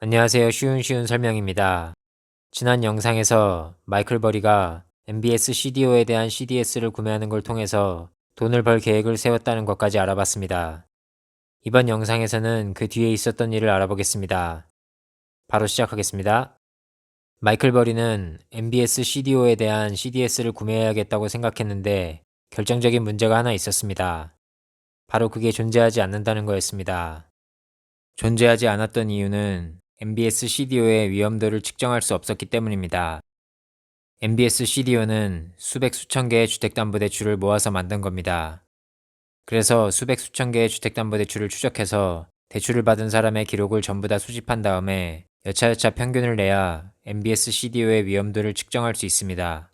안녕하세요. 쉬운 쉬운 설명입니다. 지난 영상에서 마이클 버리가 MBS CDO에 대한 CDS를 구매하는 걸 통해서 돈을 벌 계획을 세웠다는 것까지 알아봤습니다. 이번 영상에서는 그 뒤에 있었던 일을 알아보겠습니다. 바로 시작하겠습니다. 마이클 버리는 MBS CDO에 대한 CDS를 구매해야겠다고 생각했는데 결정적인 문제가 하나 있었습니다. 바로 그게 존재하지 않는다는 거였습니다. 존재하지 않았던 이유는 MBS CDO의 위험도를 측정할 수 없었기 때문입니다. MBS CDO는 수백 수천 개의 주택담보대출을 모아서 만든 겁니다. 그래서 수백 수천 개의 주택담보대출을 추적해서 대출을 받은 사람의 기록을 전부 다 수집한 다음에 여차여차 평균을 내야 MBS CDO의 위험도를 측정할 수 있습니다.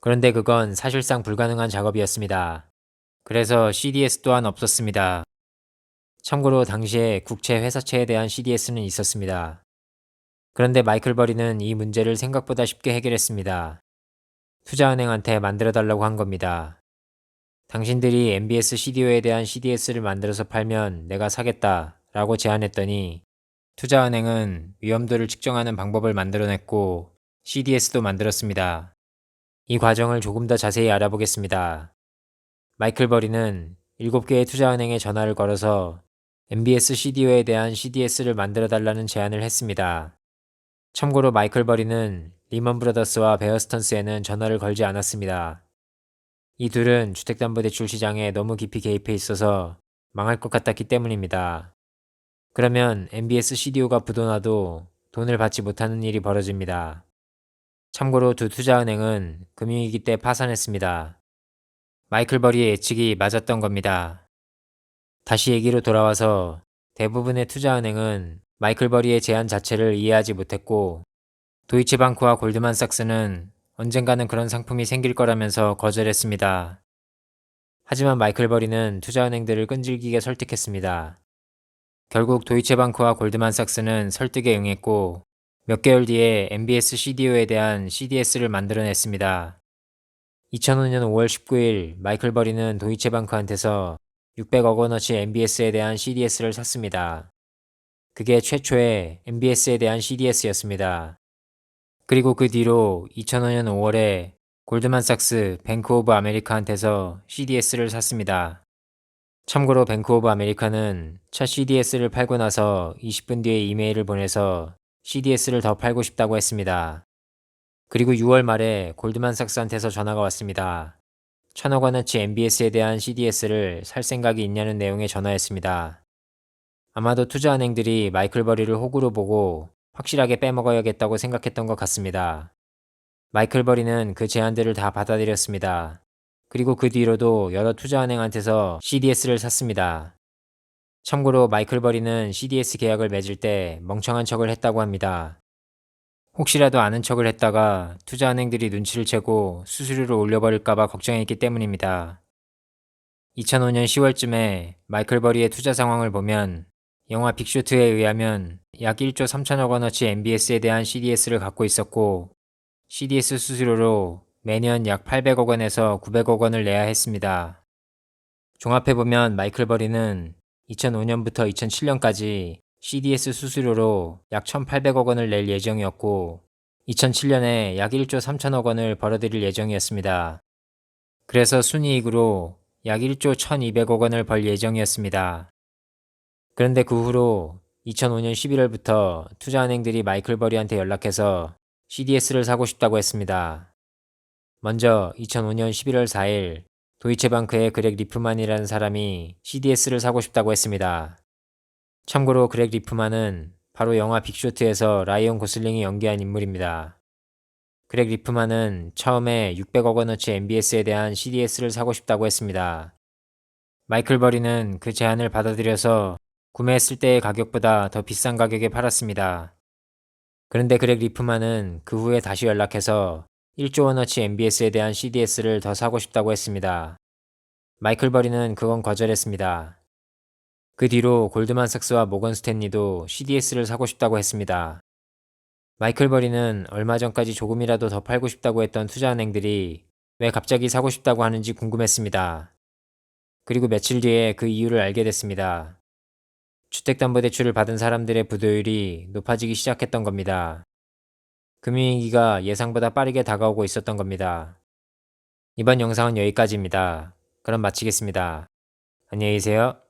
그런데 그건 사실상 불가능한 작업이었습니다. 그래서 CDS 또한 없었습니다. 참고로 당시에 국채 회사채에 대한 CDS는 있었습니다. 그런데 마이클 버리는 이 문제를 생각보다 쉽게 해결했습니다. 투자은행한테 만들어 달라고 한 겁니다. 당신들이 MBS CDO에 대한 CDS를 만들어서 팔면 내가 사겠다 라고 제안했더니 투자은행은 위험도를 측정하는 방법을 만들어냈고 CDS도 만들었습니다. 이 과정을 조금 더 자세히 알아보겠습니다. 마이클 버리는 7개의 투자은행에 전화를 걸어서 MBS CDO에 대한 CDS를 만들어 달라는 제안을 했습니다. 참고로 마이클 버리는 리먼 브라더스와 베어스턴스에는 전화를 걸지 않았습니다. 이 둘은 주택담보대출 시장에 너무 깊이 개입해 있어서 망할 것 같았기 때문입니다. 그러면 MBS CDO가 부도나도 돈을 받지 못하는 일이 벌어집니다. 참고로 두 투자은행은 금융위기 때 파산했습니다. 마이클 버리의 예측이 맞았던 겁니다. 다시 얘기로 돌아와서 대부분의 투자은행은 마이클 버리의 제안 자체를 이해하지 못했고 도이치방크와 골드만삭스는 언젠가는 그런 상품이 생길 거라면서 거절했습니다. 하지만 마이클 버리는 투자은행들을 끈질기게 설득했습니다. 결국 도이체방크와 골드만삭스는 설득에 응했고 몇 개월 뒤에 MBS CDO에 대한 CDS를 만들어냈습니다. 2005년 5월 19일 마이클 버리는 도이체방크한테서 600억 원어치 MBS에 대한 CDS를 샀습니다. 그게 최초의 MBS에 대한 CDS였습니다. 그리고 그 뒤로 2005년 5월에 골드만삭스 뱅크 오브 아메리카한테서 CDS를 샀습니다. 참고로 뱅크 오브 아메리카는 첫 CDS를 팔고 나서 20분 뒤에 이메일을 보내서 CDS를 더 팔고 싶다고 했습니다. 그리고 6월 말에 골드만삭스한테서 전화가 왔습니다. 천억 원어치 MBS에 대한 CDS를 살 생각이 있냐는 내용의 전화였습니다. 아마도 투자은행들이 마이클 버리를 호구로 보고 확실하게 빼먹어야겠다고 생각했던 것 같습니다. 마이클 버리는 그 제안들을 다 받아들였습니다. 그리고 그 뒤로도 여러 투자은행한테서 CDS를 샀습니다. 참고로 마이클 버리는 CDS 계약을 맺을 때 멍청한 척을 했다고 합니다. 혹시라도 아는 척을 했다가 투자은행들이 눈치를 채고 수수료를 올려버릴까봐 걱정했기 때문입니다. 2005년 10월쯤에 마이클 버리의 투자 상황을 보면 영화 빅쇼트에 의하면 약 1조 3천억 원어치 MBS에 대한 CDS를 갖고 있었고 CDS 수수료로 매년 약 800억 원에서 900억 원을 내야 했습니다. 종합해보면 마이클 버리는 2005년부터 2007년까지 CDS 수수료로 약 1,800억 원을 낼 예정이었고 2007년에 약 1조 3천억 원을 벌어들일 예정이었습니다. 그래서 순이익으로 약 1조 1,200억 원을 벌 예정이었습니다. 그런데 그 후로 2005년 11월부터 투자은행들이 마이클 버리한테 연락해서 CDS를 사고 싶다고 했습니다. 먼저 2005년 11월 4일 도이체방크의 그렉 리프만이라는 사람이 CDS를 사고 싶다고 했습니다. 참고로 그렉 리프만은 바로 영화 빅쇼트에서 라이온 고슬링이 연기한 인물입니다. 그렉 리프만은 처음에 600억 원어치 MBS에 대한 CDS를 사고 싶다고 했습니다. 마이클 버리는 그 제안을 받아들여서 구매했을 때의 가격보다 더 비싼 가격에 팔았습니다. 그런데 그렉 리프만은 그 후에 다시 연락해서 1조 원어치 MBS에 대한 CDS를 더 사고 싶다고 했습니다. 마이클 버리는 그건 거절했습니다. 그 뒤로 골드만삭스와 모건 스탠리도 CDS를 사고 싶다고 했습니다. 마이클 버리는 얼마 전까지 조금이라도 더 팔고 싶다고 했던 투자은행들이 왜 갑자기 사고 싶다고 하는지 궁금했습니다. 그리고 며칠 뒤에 그 이유를 알게 됐습니다. 주택담보대출을 받은 사람들의 부도율이 높아지기 시작했던 겁니다. 금융위기가 예상보다 빠르게 다가오고 있었던 겁니다. 이번 영상은 여기까지입니다. 그럼 마치겠습니다. 안녕히 계세요.